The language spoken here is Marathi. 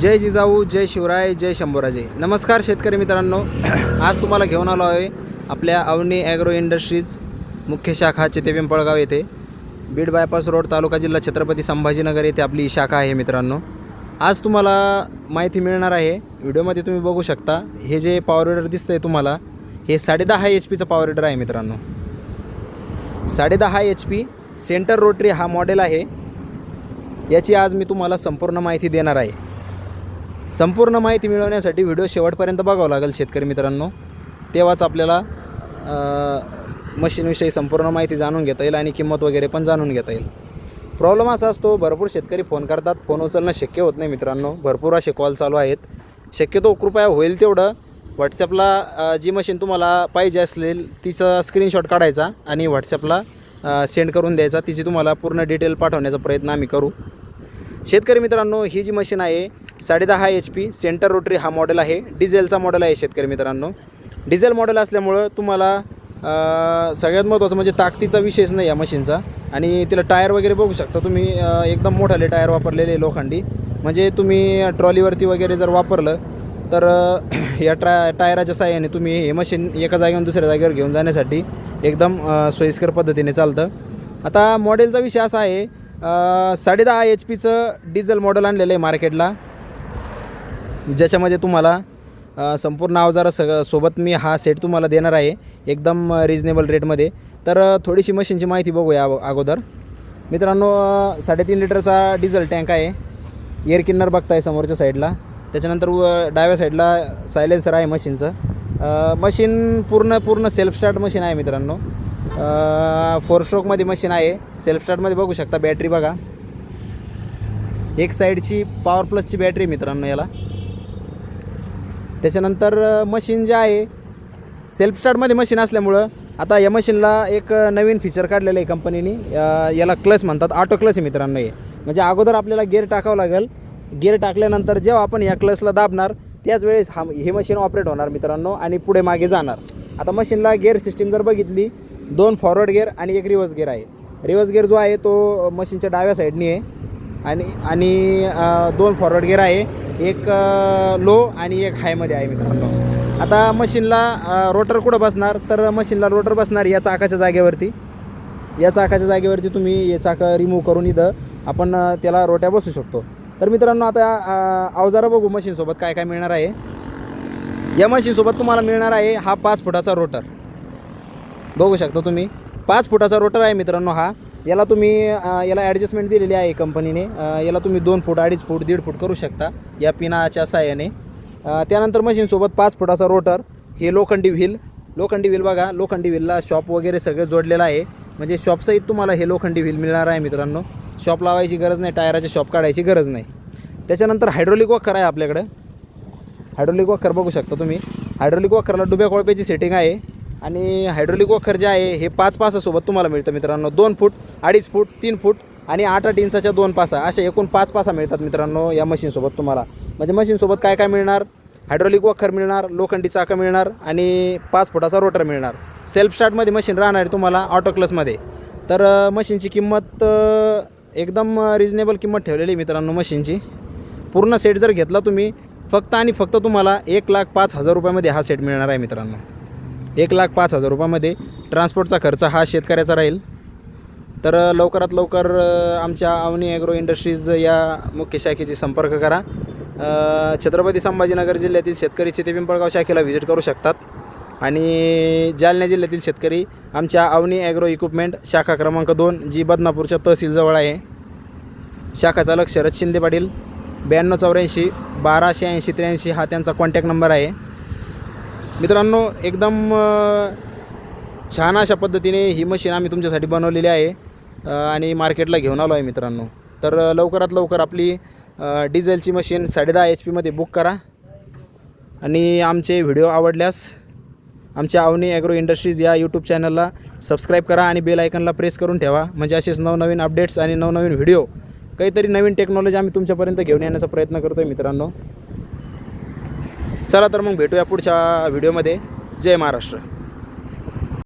जय जिजाऊ जय शिवराय जय शंभूराजे. नमस्कार शेतकरी मित्रांनो. आज तुम्हाला घेऊन आलो आहे आपल्या अवनी ॲग्रो इंडस्ट्रीज मुख्य शाखा चिते पिंपळगाव येथे. बीड बायपास रोड तालुका जिल्हा छत्रपती संभाजीनगर येथे आपली ही शाखा आहे मित्रांनो. आज तुम्हाला माहिती मिळणार आहे. व्हिडिओमध्ये तुम्ही बघू शकता. हे जे पॉवर रिडर दिसतं आहे तुम्हाला हे साडेदहा एच पीचं पॉवर रिडर आहे मित्रांनो. साडेदहा एच पी सेंटर रोटरी हा मॉडेल आहे. याची आज मी तुम्हाला संपूर्ण माहिती देणार आहे. संपूर्ण माहिती मिळवण्यासाठी व्हिडिओ शेवटपर्यंत बघावं लागेल शेतकरी मित्रांनो. तेव्हाच आपल्याला मशीनविषयी संपूर्ण माहिती जाणून घेता येईल आणि किंमत वगैरे पण जाणून घेता येईल. प्रॉब्लेम असा असतो भरपूर शेतकरी फोन करतात फोन उचलणं शक्य होत नाही मित्रांनो. भरपूर असे कॉल चालू आहेत. शक्यतो कृपया होईल तेवढं. व्हॉट्सॲपला जी मशीन तुम्हाला पाहिजे असेल तिचं स्क्रीनशॉट काढायचा आणि व्हॉट्सॲपला सेंड करून द्यायचा. तिची तुम्हाला पूर्ण डिटेल पाठवण्याचा प्रयत्न आम्ही करू. शेतकरी मित्रांनो ही जी मशीन आहे साडेदहा एच पी सेंटर रोटरी हा मॉडेल आहे. डिझेलचा मॉडेल आहे शेतकरी मित्रांनो. डिझेल मॉडेल असल्यामुळं तुम्हाला सगळ्यात महत्त्वाचं म्हणजे ताकदीचा विषयच नाही या मशीनचा आणि तिला टायर वगैरे बघू शकता तुम्ही एकदम मोठाले टायर वापरलेले आहे लोखंडी. म्हणजे तुम्ही ट्रॉलीवरती वगैरे जर वापरलं तर या ट्रा टायराच्या साह्याने तुम्ही हे मशीन एका जागेवरून दुसऱ्या जागेवर घेऊन जाण्यासाठी एकदम सोयीस्कर पद्धतीने चालतं. आता मॉडेलचा विषय असा आहे साडेदहा एच पीचं डिझेल मॉडेल आणलेलं आहे मार्केटला ज्याच्यामध्ये तुम्हाला संपूर्ण अवजारा सग सोबत मी हा सेट तुम्हाला देणार आहे एकदम रिजनेबल रेटमध्ये तर थोडीशी मशीनची माहिती बघूया अगो- अगोदर. मित्रांनो साडेतीन लिटरचा डिझेल टँक आहे. एअर किन्नर बघताय समोरच्या साईडला त्याच्यानंतर व- डाव्या साईडला सायलेन्सर आहे मशीनचं मशीन पूर्ण पूर्ण सेल्फ स्टार्ट मशीन आहे मित्रांनो. फोर स्ट्रोकमध्ये मशीन आहे. सेल्फ स्टार्टमध्ये बघू शकता बॅटरी बघा. एक साईडची पॉवर प्लसची बॅटरी मित्रांनो याला. त्याच्यानंतर मशीन जे आहे सेल्फ स्टार्टमध्ये मशीन असल्यामुळं आता या मशीनला एक नवीन फीचर काढलेलं आहे कंपनीने याला क्लच म्हणतात ऑटो क्लच आहे मित्रांनो हे. म्हणजे अगोदर आपल्याला गिअर टाकावं लागेल. गिअर टाकल्यानंतर जेव्हा आपण या क्लचला दाबणार त्याच वेळेस हा हे मशीन ऑपरेट होणार मित्रांनो आणि पुढे मागे जाणार. आता मशीनला गिअर सिस्टीम जर बघितली दोन फॉरवर्ड गिअर आणि एक रिव्हर्स गिअर आहे. रिव्हर्स गिअर जो आहे तो मशीनच्या डाव्या साईडनी आहे. आणि आणि दोन फॉरवर्ड गिअर आहे. एक लो आणि एक हायमध्ये आहे मित्रांनो. आता मशीनला रोटर कुठं बसणार? तर मशीनला रोटर बसणार या चाकाच्या जागेवरती. या चाकाच्या जागेवरती तुम्ही हे चाकं रिमूव्ह करून इथं आपण त्याला रोट्या बसू शकतो. तर मित्रांनो आता अवजारं बघू मशीनसोबत काय काय मिळणार आहे. या मशीनसोबत तुम्हाला मिळणार आहे हा पाच फुटाचा रोटर बघू शकता तुम्ही. पाच फुटाचा रोटर आहे मित्रांनो हा. याला तुम्ही याला ॲडजस्टमेंट दिलेली आहे कंपनीने याला तुम्ही दोन फूट अडीच फूट दीड फूट करू शकता या पिनाच्या साह्याने त्यानंतर मशीनसोबत पाच फुटाचा रोटर हे लोखंडी व्हील लोखंडी व्हील बघा लोखंडी व्हीलला शॉप वगैरे सगळं जोडलेलं आहे. म्हणजे शॉपसहित तुम्हाला हे लोखंडी व्हील मिळणार आहे मित्रांनो. शॉप लावायची गरज नाही टायराचे शॉप काढायची गरज नाही. त्याच्यानंतर हायड्रोलिक वॉकर आहे आपल्याकडं. हायड्रोलिक वॉकर बघू शकता तुम्ही. हायड्रोलिक वॉकरला डुब्या कोळप्याची सेटिंग आहे. आणि हायड्रोलिक वखर जे आहे हे पाच पासासोबत तुम्हाला मिळतं मित्रांनो. दोन फूट अडीच फूट तीन फूट आणि आठ आठ इंचाच्या दोन पासा. अशा एकूण पाच पासा मिळतात मित्रांनो या मशीनसोबत तुम्हाला. म्हणजे मशीनसोबत काय काय मिळणार? हायड्रोलिक वखर मिळणार लोखंडी चाकं मिळणार आणि पाच फुटाचा रोटर मिळणार. सेल्फ स्टार्टमध्ये मशीन राहणार आहे तुम्हाला ऑटो क्लसमध्ये तर मशीनची किंमत एकदम रिजनेबल किंमत ठेवलेली आहे मित्रांनो मशीनची. पूर्ण सेट जर घेतला तुम्ही फक्त आणि फक्त तुम्हाला एक लाख पाच हजार रुपयामध्ये हा सेट मिळणार आहे मित्रांनो. एक लाख पाच हजार रुपयामध्ये ट्रान्सपोर्टचा खर्च हा शेतकऱ्याचा राहील. तर लवकरात लवकर आमच्या अवनी ॲग्रो इंडस्ट्रीज या मुख्य शाखेची संपर्क करा. छत्रपती संभाजीनगर जिल्ह्यातील शेतकरी चिते पिंपळगाव शाखेला व्हिजिट करू शकतात. आणि जालना जिल्ह्यातील शेतकरी आमच्या अवनी ॲग्रो इक्विपमेंट शाखा क्रमांक दोन जी बदनापूरच्या तहसीलजवळ आहे. शाखा चालक शरद शिंदे पाटील ब्याण्णव चौऱ्याऐंशी बाराशे ऐंशी त्र्याऐंशी हा त्यांचा कॉन्टॅक्ट नंबर आहे. मित्रांनो एकदम छान अशा पद्धतीने ही मशीन आम्ही तुमच्यासाठी बनवलेली आहे. आणि मार्केटला घेऊन आलो आहे मित्रांनो. तर लवकरात लवकर आपली डिझेलची मशीन साडेदहा एच पीमध्ये बुक करा. आणि आमचे व्हिडिओ आवडल्यास आमच्या अवनी ॲग्रो इंडस्ट्रीज या यूट्यूब चॅनलला सबस्क्राईब करा आणि बेल आयकनला प्रेस करून ठेवा. म्हणजे असेच नवनवीन अपडेट्स आणि नवनवीन व्हिडिओ काहीतरी नवीन टेक्नॉलॉजी आम्ही तुमच्यापर्यंत घेऊन येण्याचा प्रयत्न करतो आहे मित्रांनो. चला तर मग भेटूया पुढच्या व्हिडिओमध्ये. जय महाराष्ट्र.